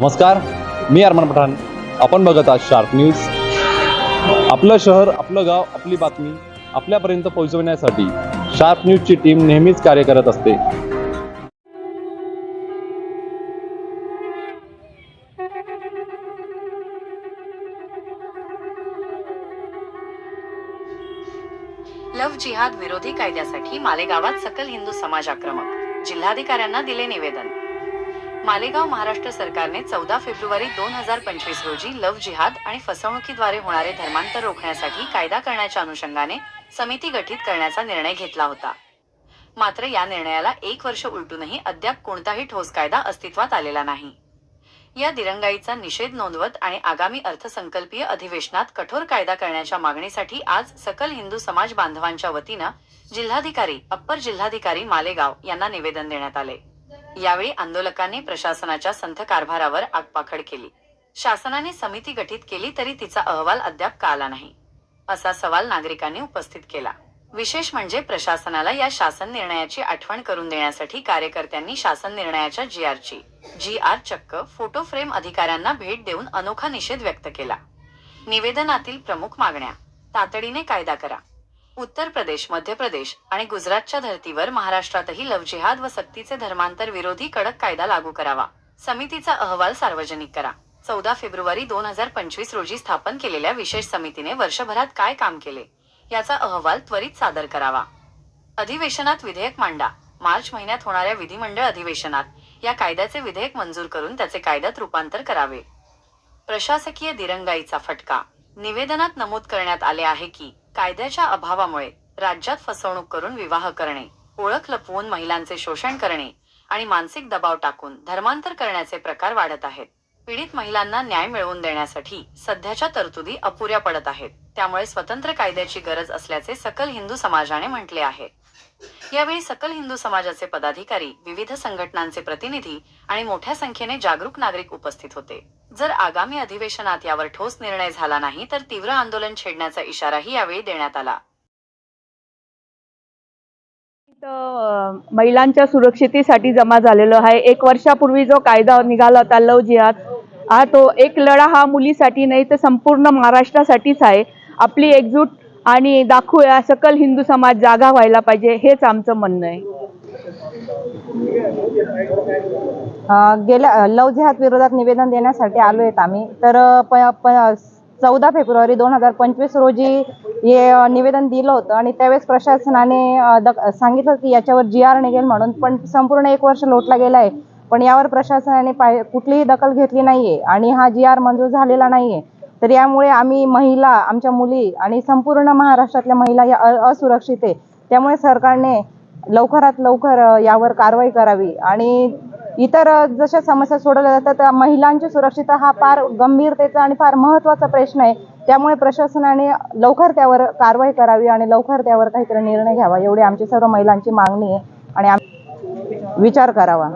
नमस्कार मी अरमान पठाण. आपण बघत आहात शार्प न्यूज. आपलं शहर आपलं गाव आपली बातमी आपल्यापर्यंत पोहोचवण्यासाठी शार्प न्यूजची टीम नेहमीच कार्य करत असते. लव्ह जिहाद विरोधी कायद्यासाठी मालेगावात सकल हिंदू समाज आक्रमक. जिल्हाधिकाऱ्यांना दिले निवेदन. मालेगाव महाराष्ट्र सरकारने चौदा फेब्रुवारी दोन हजार पंचवीस रोजी लव जिहाद आणि फसवणुकीद्वारे होणारे धर्मांतर रोखण्यासाठी कायदा करण्याच्या अनुषंगाने समिती गठीत करण्याचा निर्णय घेतला होता. मात्र या निर्णयाला एक वर्ष उलटूनही अद्याप कोणताही ठोस कायदा अस्तित्वात आलेला नाही. या दिरंगाईचा निषेध नोंदवत आणि आगामी अर्थसंकल्पीय अधिवेशनात कठोर कायदा करण्याच्या मागणीसाठी आज सकल हिंदू समाज बांधवांच्या वतीनं जिल्हाधिकारी अप्पर जिल्हाधिकारी मालेगाव यांना निवेदन देण्यात आले. यावेळी आंदोलकांनी प्रशासनाच्या संथ कारभारावर आगपाखड केली. शासनाने समिती गठीत केली तरी तिचा अहवाल अद्याप का आला नाही असा सवाल नागरिकांनी उपस्थित केला. विशेष म्हणजे प्रशासनाला या शासन निर्णयाची आठवण करून देण्यासाठी कार्यकर्त्यांनी शासन निर्णयाच्या जी आरची जी आर चक्क फोटो फ्रेम अधिकाऱ्यांना भेट देऊन अनोखा निषेध व्यक्त केला. निवेदनातील प्रमुख मागण्या तातडीने कायदा करा. उत्तर प्रदेश मध्य प्रदेश आणि गुजरातच्या धर्तीवर महाराष्ट्रातही लव जिहाद व सक्तीचे धर्मांतर विरोधी कडक कायदा लागू करावा. समितीचा अहवाल सार्वजनिक करा. चौदा फेब्रुवारी दोन हजार पंचवीस रोजी स्थापन केलेल्या विशेष समितीने वर्षभरात काय काम केले? याचा अहवाल त्वरित सादर करावा. अधिवेशनात विधेयक मांडा. मार्च महिन्यात होणाऱ्या विधिमंडळ अधिवेशनात या कायद्याचे विधेयक मंजूर करून त्याचे कायद्यात रूपांतर करावे. प्रशासकीय दिरंगाईचा फटका. निवेदनात नमूद करण्यात आले आहे की कायद्याच्या अभावामुळे राज्यात फसवणूक करून विवाह करणे ओळख लपवून महिलांचे शोषण करणे आणि मानसिक दबाव टाकून धर्मांतर करण्याचे प्रकार वाढत आहेत. पीडित महिलांना न्याय मिळवून देण्यासाठी सध्याच्या तरतुदी अपुऱ्या पडत आहेत. त्यामुळे स्वतंत्र कायद्याची गरज असल्याचे सकल हिंदू समाजाने म्हटले आहे. यावेळी सकल हिंदू समाजाचे पदाधिकारी विविध संघटनांचे प्रतिनिधी आणि मोठ्या संख्येने जागरूक नागरिक उपस्थित होते. जर आगामी अधिवेशनात यावर ठोस निर्णय झाला नाही तर तीव्र आंदोलन छेडण्याचा इशाराही यावेळी देण्यात आला. महिलांच्या सुरक्षितेसाठी जमा झालेलो आहे. एक वर्षापूर्वी जो कायदा निघाला होता लव जिहाद हा तो एक लढा हा मुलीसाठी नाही तर संपूर्ण महाराष्ट्रासाठीच आहे. आपली एकजूट आणि दाखवूया सकल हिंदू समाज जागा व्हायला पाहिजे हेच आमचं म्हणणं आहे. गेल्या लव जिहाद विरोधात निवेदन देण्यासाठी आलो आहेत आम्ही. तर प चौदा फेब्रुवारी दोन हजार पंचवीस रोजी हे निवेदन दिलं होतं आणि त्यावेळेस प्रशासनाने सांगितलं की याच्यावर जी आर निघेल म्हणून पण संपूर्ण एक वर्ष लोटला गेला आहे. पण यावर प्रशासनाने पाय कुठलीही दखल घेतली नाहीये आणि हा जी आर मंजूर झालेला नाहीये. तर यामुळे आम्ही महिला आमच्या मुली आणि संपूर्ण महाराष्ट्रातल्या महिला या असुरक्षित आहे. त्यामुळे सरकारने लवकरात लवकर यावर कारवाई करावी आणि इतर जशा समस्या सोडवल्या जातात त्या महिलांची सुरक्षितता हा फार गंभीरतेचा आणि फार महत्त्वाचा प्रश्न आहे. त्यामुळे प्रशासनाने लवकर त्यावर कारवाई करावी आणि लवकर त्यावर काहीतरी निर्णय घ्यावा एवढी आमची सर्व महिलांची मागणी आहे आणि विचार करावा.